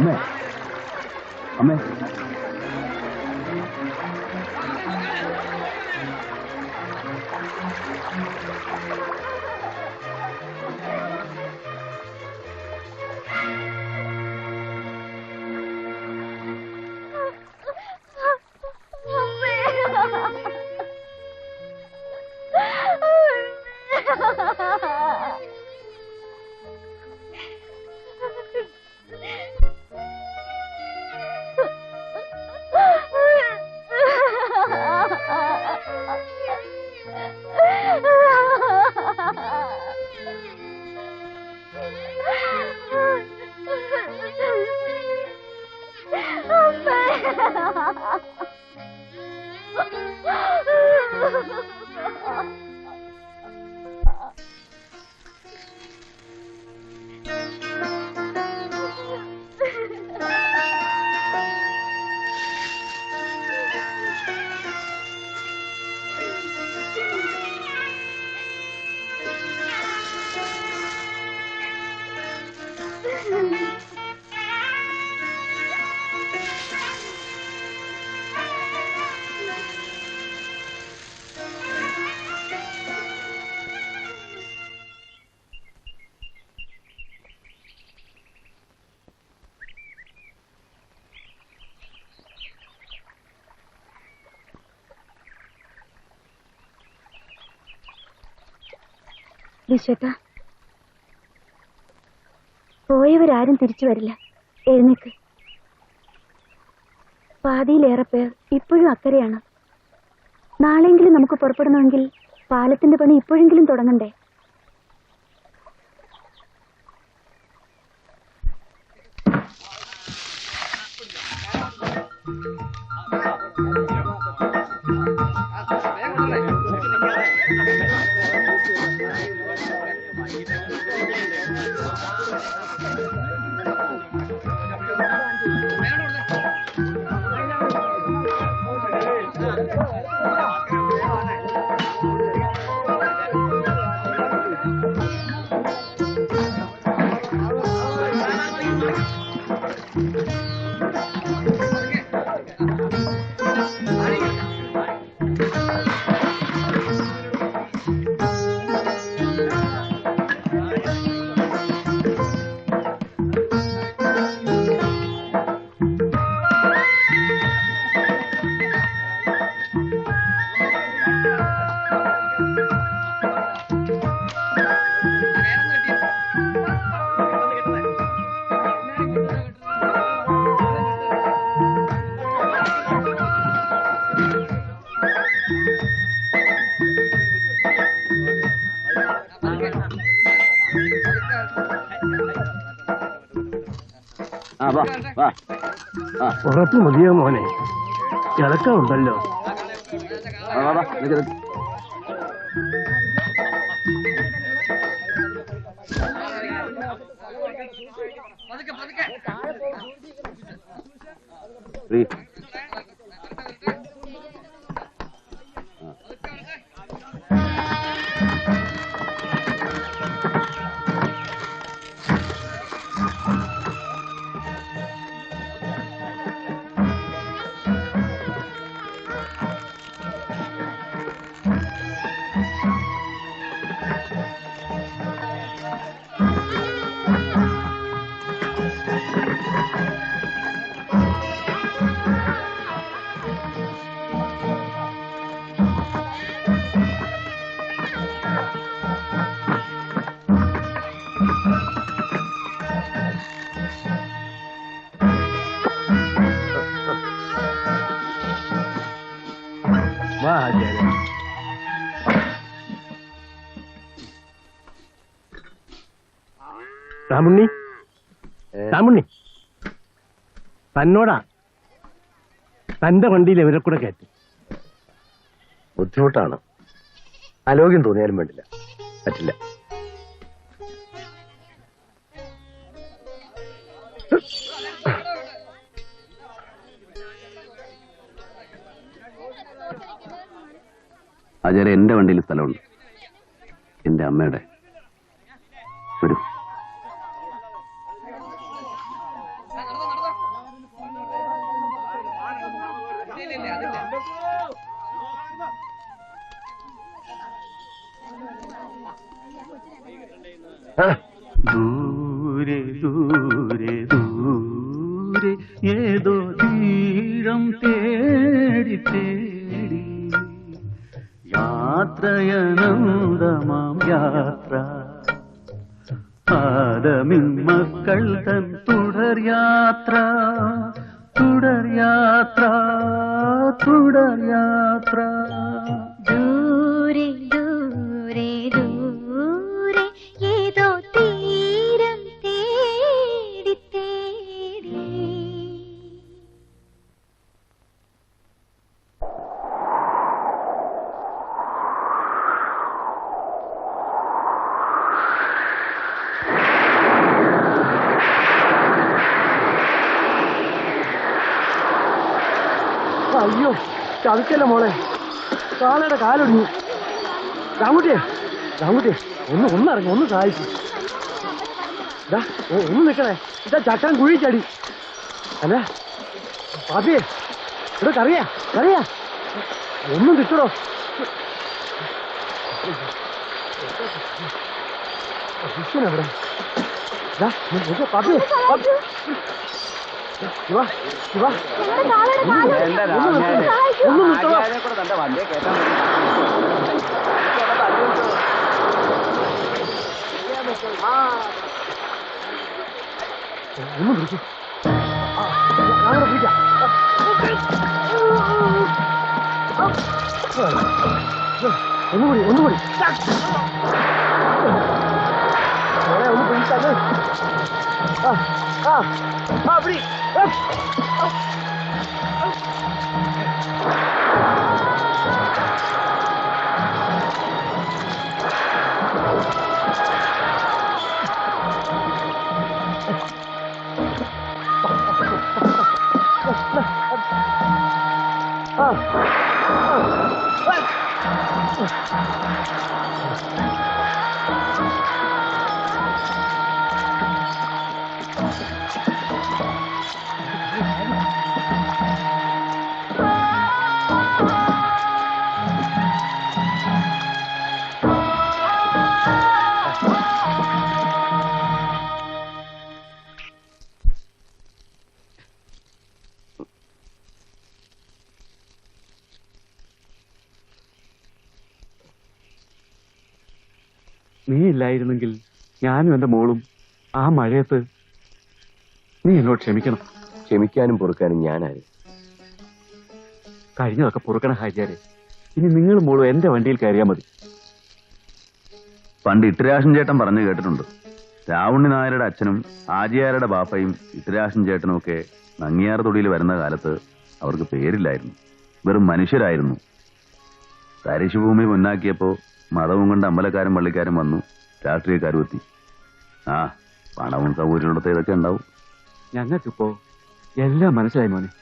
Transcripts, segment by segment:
അമ്മേ അമ്മേ വിശ്വത്ത പോയവരാരും തിരിച്ചു വരില്ല. എഴുന്നേക്ക്. പാതിയിലേറെ പേർ ഇപ്പോഴും അക്കരെയാണ്. നാളെങ്കിലും നമുക്ക് പുറപ്പെടണമെങ്കിൽ പാലത്തിന്റെ പണി ഇപ്പോഴെങ്കിലും തുടങ്ങണ്ടേ? Thank വാ ഉറപ്പ് മതിയോ മോനെ? ഇളക്കമുണ്ടല്ലോ തന്നോടാ. തന്റെ വണ്ടിയിൽ ഇവരെ കൂടെ കയറ്റി. ബുദ്ധിമുട്ടാണ്. അലോഗ്യം തോന്നിയാലും വേണ്ടില്ല. പറ്റില്ല. അജയ എന്റെ വണ്ടിയിൽ സ്ഥലമുണ്ട്. എന്റെ അമ്മയുടെ. വരൂ ആ, ചതുക്കല്ല മോളെ? കാളയുടെ കാലൊടിഞ്ഞു. രാമുട്ടിയെ രാമുട്ടിയെ ഒന്ന് ഒന്നിറങ്ങി ഒന്ന് സഹായിച്ചു ഇതാ ഓ, ഒന്ന് നിൽക്കണേ ഇതാ ചട്ടൻ കുഴി ചടി. അല്ല പാപ്പിയെ ഇവിടെ കറിയാ കറിയാ. ഒന്നും കിട്ടടോ ഇവിടെ പാപ്പി പാപ്പി ശിവ ശിവ. ഒന്ന് നിർത്തണേ. ഒന്ന് നിർത്തണം ഒന്ന് പിടിച്ചു ഞാനവിടെ പിടിക്കാം ഒന്നുകൂടി ഒന്നുകൂടി. മോളെ ഒന്ന് പിടിച്ചാൽ ആ ആ ആ പിടി ആ. ആ നീ ഇല്ലായിരുന്നെങ്കിൽ ഞാനും എന്റെ മോളും ആ മഴയത്ത് നീ എന്നോട് ക്ഷമിക്കണം. ക്ഷമിക്കാനും പൊറുക്കാനും ഞാനാര്? കഴിഞ്ഞതൊക്കെ പൊറുക്കണ ഹാജാരെ ഇനി നിങ്ങൾ മോളും എന്റെ വണ്ടിയിൽ കയറിയാൽ മതി. പണ്ട് ഇട്ടരാശൻ ചേട്ടൻ പറഞ്ഞു കേട്ടിട്ടുണ്ട്. രാവുണ്ണി നായരുടെ അച്ഛനും ആജിയാരുടെ ബാപ്പയും ഇട്ടുരാശൻ ചേട്ടനും ഒക്കെ നങ്ങിയാർ തൊടിയിൽ വരുന്ന കാലത്ത് അവർക്ക് പേരില്ലായിരുന്നു. വെറും മനുഷ്യരായിരുന്നു. തരിശുഭൂമി മുന്നാക്കിയപ്പോ മതവും കൊണ്ട് അമ്പലക്കാരും പള്ളിക്കാരും വന്നു. രാഷ്ട്രീയക്കാരും എത്തി. ആ പണവും സൗകര്യമുള്ളത്തെ ഇതൊക്കെ ഉണ്ടാവും. ഞങ്ങൾക്കിപ്പോ എല്ലാം മനസ്സിലായി മോനെ.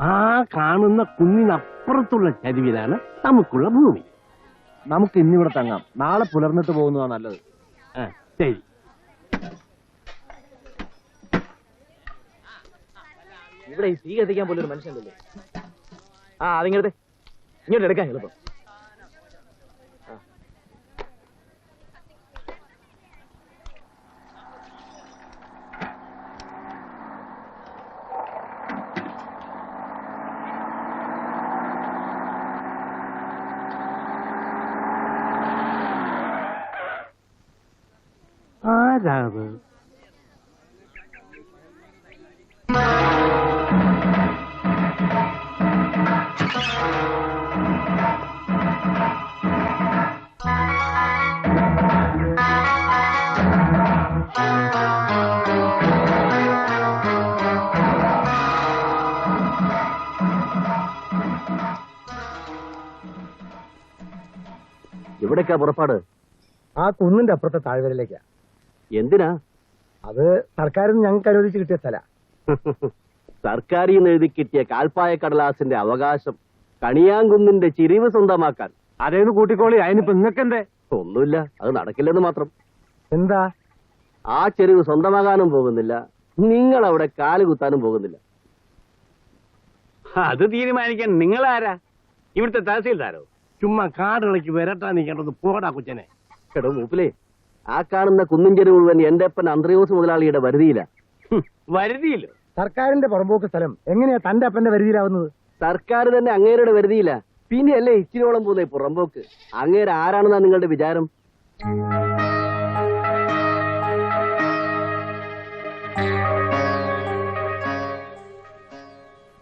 ആ കാണുന്ന കുന്നിനപ്പുറത്തുള്ള ചരിവിലാണ് നമുക്കുള്ള ഭൂമി. നമുക്ക് ഇന്നിവിടെ തങ്ങാം. നാളെ പുലർന്നിട്ട് പോകുന്നതാണ് നല്ലത്. ആ, ശരി. ഇവിടെ ഈ തീ കത്തിക്കാൻ പോലൊരു മനുഷ്യനല്ലേ ആ അതിങ്ങനത്തെ ഇങ്ങോട്ട് എടുക്കാൻ എളുപ്പം. രാജാവ് എവിടേക്കാ പുറപ്പാട്? ആ കുന്നിന്റെ അപ്പുറത്തെ താഴ്വരയിലേക്കാ. എന്തിനാ? അത് സർക്കാരിൽ നിന്ന് ഞങ്ങൾക്ക് അനുവദിച്ച് കിട്ടിയ സ്ഥല. സർക്കാരിൽ നിന്ന് എഴുതി കിട്ടിയ കാൽപ്പായ കടലാസിന്റെ അവകാശം കണിയാങ്കുന്നിന്റെ ചിരിവ് സ്വന്തമാക്കാൻ. അതേന്ന് കൂട്ടിക്കോളി അതിനിപ്പോ നിങ്ങൾക്കെന്തേ? ഒന്നുമില്ല അത് നടക്കില്ലെന്ന് മാത്രം. എന്താ? ആ ചെരുവ് സ്വന്തമാകാനും പോകുന്നില്ല നിങ്ങൾ അവിടെ കാൽ കുത്താനും പോകുന്നില്ല. അത് തീരുമാനിക്കാൻ നിങ്ങൾ ആരാ ഇവിടുത്തെ തഹസീൽദാരോ? ചുമ്മാ കാടിളക്കി വരട്ടാ നീക്കേണ്ടത് പോടാ കൊച്ചനെ. എടോ മൂപ്പിലേ ആ കാണുന്ന കുന്നിൻ ചെരുവ് മുഴുവൻ എന്റെ അപ്പൻ അന്ത്രയോസ് മുതലാളിയുടെ വരുതിയില്ല സർക്കാരിന്റെ പുറമ്പോക്ക് സ്ഥലം എങ്ങനെയാ തന്റെ അപ്പന്റെ വരുതിയിലാവുന്നത്? സർക്കാർ തന്നെ അങ്ങേരുടെ വരുതിയില്ല പിന്നെയല്ലേ ഇച്ചിരിയോളം പോകുന്നേ പുറമ്പോക്ക് അങ്ങേര് ആരാണെന്നാ നിങ്ങളുടെ വിചാരം?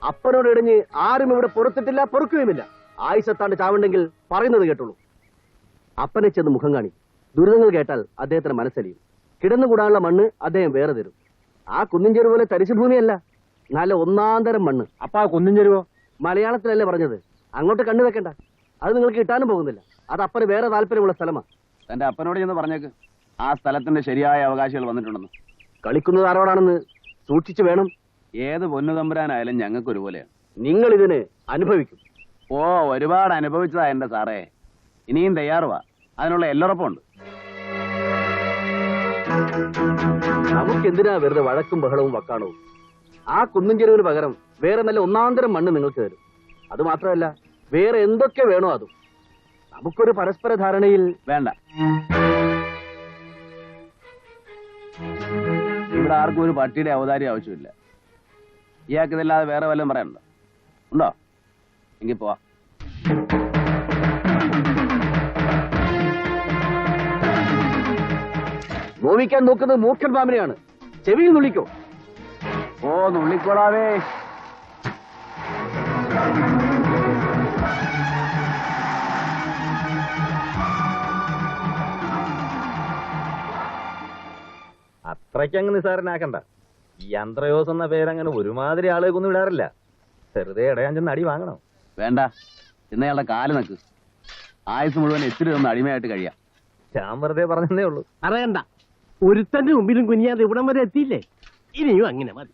അപ്പനോട് ഇടിഞ്ഞ് ആരും ഇവിടെ പുറത്തിട്ടില്ല പൊറുക്കുകയുമില്ല. ആയുസത്താണ്ട് ചാവുണ്ടെങ്കിൽ പറയുന്നത് കേട്ടുള്ളൂ അപ്പനെ ചെന്ന് മുഖം കാണി ദുരിതങ്ങൾ കേട്ടാൽ അദ്ദേഹത്തിന് മനസ്സലിയും. കിടന്നുകൂടാനുള്ള മണ്ണ് അദ്ദേഹം വേറെ തരും. ആ കുന്നിഞ്ചെരു പോലെ പോലെ തരിശുഭൂമിയല്ല നല്ല ഒന്നാന്തരം മണ്ണ്. അപ്പൊ ആ കുന്നിഞ്ചെരുവോ മലയാളത്തിലല്ലേ പറഞ്ഞത്? അങ്ങോട്ട് കണ്ണു വെക്കണ്ട. അത് നിങ്ങൾക്ക് കിട്ടാനും പോകുന്നില്ല. അത് അപ്പന് വേറെ താല്പര്യമുള്ള സ്ഥലമാണ് തന്റെ അപ്പനോട് ചെന്ന് പറഞ്ഞേക്ക്. ആ സ്ഥലത്തിന്റെ ശരിയായ അവകാശികൾ വന്നിട്ടുണ്ടെന്ന്. കളിക്കുന്നത് ആരോടാണെന്ന് സൂക്ഷിച്ചു വേണം. ഏത് പൊന്നുതമ്പുരാനായാലും ഞങ്ങൾക്ക് ഒരുപോലെയാണ് നിങ്ങൾ ഇതിന് അനുഭവിക്കും. ഓ ഒരുപാട് അനുഭവിച്ചതാ എന്റെ സാറേ. ഇനിയും തയ്യാറുവാ. അതിനുള്ള എല്ലുറപ്പുണ്ട് നമുക്ക് എന്തിനാ വെറുതെ വഴക്കും ബഹളവും വക്കാണവും? ആ കുന്നിൻ ചെരുവിന് പകരം വേറെ നല്ല ഒന്നാന്തരം മണ്ണ് നിങ്ങൾക്ക് തരും. അത് മാത്രമല്ല വേറെ എന്തൊക്കെ വേണോ അതും. നമുക്കൊരു പരസ്പര ധാരണയിൽ വേണ്ട. ഇവിടെ ആർക്കും ഒരു പട്ടിയുടെ അവതാരി ആവശ്യമില്ല. ഇയാൾക്കിതല്ലാതെ വേറെ വല്ലതും പറയാനുണ്ടോ? ഉണ്ടോ? എങ്കിൽ പോവാ. നോവിക്കാൻ നോക്കുന്നത് മൂർഖൻ പാമ്പിനെയാണ് ചെവിയിൽ നുള്ളിക്കോ. ഓ നുള്ളിക്കോളാവേ. അത്രയ്ക്കങ്ങ് നിസാരനാക്കണ്ട. യന്ത്രയോസ് എന്ന പേരങ്ങനെ ഒരുമാതിരി ആളെ കൊന്നു വിടാറില്ല വെറുതെ ഇടയാൻ ചെന്ന് അടി വാങ്ങണം. വേണ്ട. ഇന്നയാളുടെ കാൽ നിൽക്ക് ആയുസ് മുഴുവൻ എത്തിരി ഒന്ന് അടിമയായിട്ട് കഴിയാം. ഞാൻ വെറുതെ പറഞ്ഞതേ ഉള്ളൂ. അറിയണ്ട ഒരുത്തന്റെ മുമ്പിലും കുനിയാതെ ഇവിടം വരെ എത്തിയില്ലേ? ഇനിയും അങ്ങനെ മതി.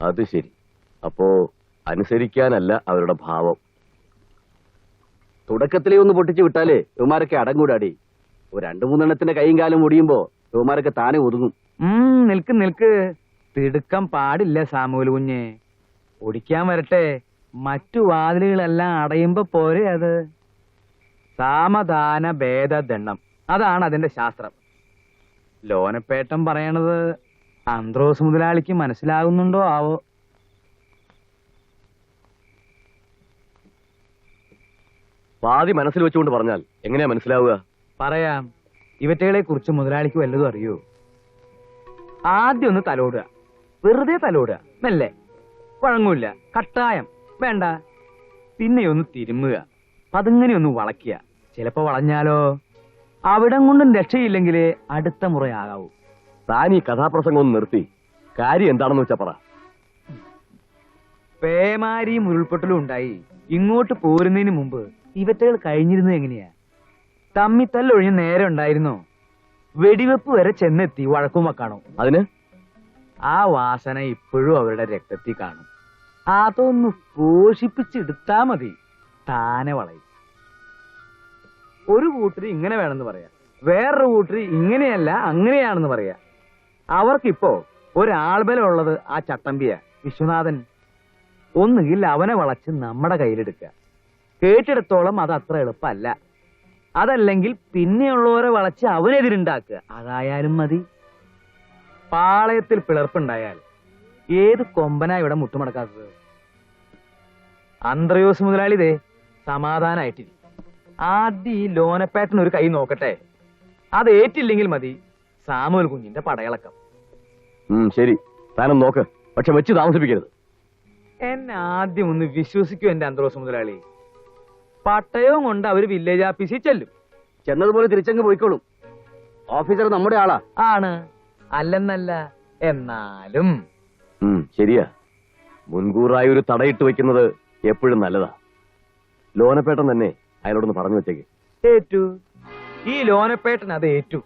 അത് ശരി. അപ്പോ അനുസരിക്കാനല്ല അവരുടെ ഭാവം. തുടക്കത്തിലേ ഒന്ന് പൊട്ടിച്ചു വിട്ടാലേ ഇവമാരൊക്കെ അടങ്ങൂടാടി. ഒരു രണ്ടു മൂന്നെണ്ണത്തിന്റെ കൈയും കാലും ഒടിയുമ്പോ ഇവമാരൊക്കെ താനെ ഒതുങ്ങും. നിൽക്ക് നിൽക്ക്. തിടുക്കം പാടില്ല സാമൂൽ കുഞ്ഞ്. ഓടിക്കാൻ വരട്ടെ. മറ്റു വാതിലുകളെല്ലാം അടയുമ്പോ പോരെ അത്. സാമധാന ഭേദദണ്ണം അതാണ് അതിന്റെ ശാസ്ത്രം. ലോനപ്പേട്ടം പറയണത് അന്ത്രോസ് മുതലാളിക്ക് മനസ്സിലാകുന്നുണ്ടോ ആവോ? പാതി മനസ്സിൽ വെച്ചുകൊണ്ട് പറഞ്ഞാൽ എങ്ങനെയാ മനസ്സിലാവുക? പറയാം. ഇവറ്റകളെ കുറിച്ച് മുതലാളിക്ക് വല്ലതും അറിയോ? ആദ്യം ഒന്ന് തലോടുക. വെറുതെ തലോടുക. മെല്ലെ. വഴങ്ങൂല്ല കട്ടായം. വേണ്ട. പിന്നെ ഒന്ന് തിരുമ്മുക. പതുങ്ങനെ ഒന്ന് വളയ്ക്കുക. ചിലപ്പോ വളഞ്ഞാലോ? അവിടം കൊണ്ടും രക്ഷയില്ലെങ്കിൽ അടുത്ത മുറയാകാവൂ. താൻ ഈ കഥാപ്രസംഗം ഒന്ന് നിർത്തി. കാര്യം എന്താണെന്ന് വെച്ചാ പറ. പേമാരിയും ഉരുൾപൊട്ടലും ഉണ്ടായി. ഇങ്ങോട്ട് പോരുന്നതിന് മുമ്പ് ഇവറ്റകൾ കഴിഞ്ഞിരുന്നത് എങ്ങനെയാ? തമ്മിത്തല്ലൊഴിഞ്ഞ് നേരെ ഉണ്ടായിരുന്നോ? വെടിവെപ്പ് വരെ ചെന്നെത്തി വഴക്കും വെക്കാണോ അതിന്? ആ വാസന ഇപ്പോഴും അവരുടെ രക്തത്തിൽ കാണും. അതൊന്ന് പോഷിപ്പിച്ചെടുത്താ മതി. താനെ വളയും. ഒരു കൂട്ടര് ഇങ്ങനെ വേണമെന്ന് പറയാ. വേറൊരു കൂട്ടര് ഇങ്ങനെയല്ല അങ്ങനെയാണെന്ന് പറയാ. അവർക്കിപ്പോ ഒരാൾബലമുള്ളത് ആ ചട്ടമ്പിയ വിശ്വനാഥൻ. ഒന്നുകിൽ അവനെ വളച്ച് നമ്മുടെ കയ്യിലെടുക്കുക. കേട്ടിടത്തോളം അത് അത്ര എളുപ്പമല്ല. അതല്ലെങ്കിൽ പിന്നെയുള്ളവരെ വളച്ച് അവനെതിരുണ്ടാക്കുക. അതായാലും മതി. പാളയത്തിൽ പിളർപ്പുണ്ടായാൽ ഏത് കൊമ്പനാ ഇവിടെ മുട്ടുമടക്കാത്തത്? അന്ത്രയോസ് മുതലാളി ദേ സമാധാനായിട്ടിരി. ആദ്യം ഈ ലോനപ്പേട്ടൻ ഒരു കൈ നോക്കട്ടെ. അത് ഏറ്റില്ലെങ്കിൽ മതി. സാമുവൽ കുഞ്ഞിന്റെ പടയിളക്കം. ശരി. താനും നോക്ക്. പക്ഷെ വെച്ച് താമസിപ്പിക്കരുത്. എന്നെ ആദ്യം ഒന്ന് വിശ്വസിക്കൂ എന്റെ അന്ത്രോസ് മുതലാളി. പട്ടയവും കൊണ്ട് അവർ വില്ലേജ് ആഫീസിൽ ചെല്ലും. ചെന്നതുപോലെ തിരിച്ചങ്ങ് പോയിക്കോളും. ഓഫീസർ നമ്മുടെ ആളാ. ആണ്. അല്ലെന്നല്ല എന്നാലും. ശരിയാ. മുൻകൂറായി ഒരു തടയിട്ട് വെക്കുന്നത് എപ്പോഴും നല്ലതാ. ലോനപ്പേട്ടൻ തന്നെ അയാളോടൊന്ന് പറഞ്ഞു വെച്ചേക്ക്. ഏറ്റു. ഈ ലോനപ്പേട്ടൻ അത് ഏറ്റു.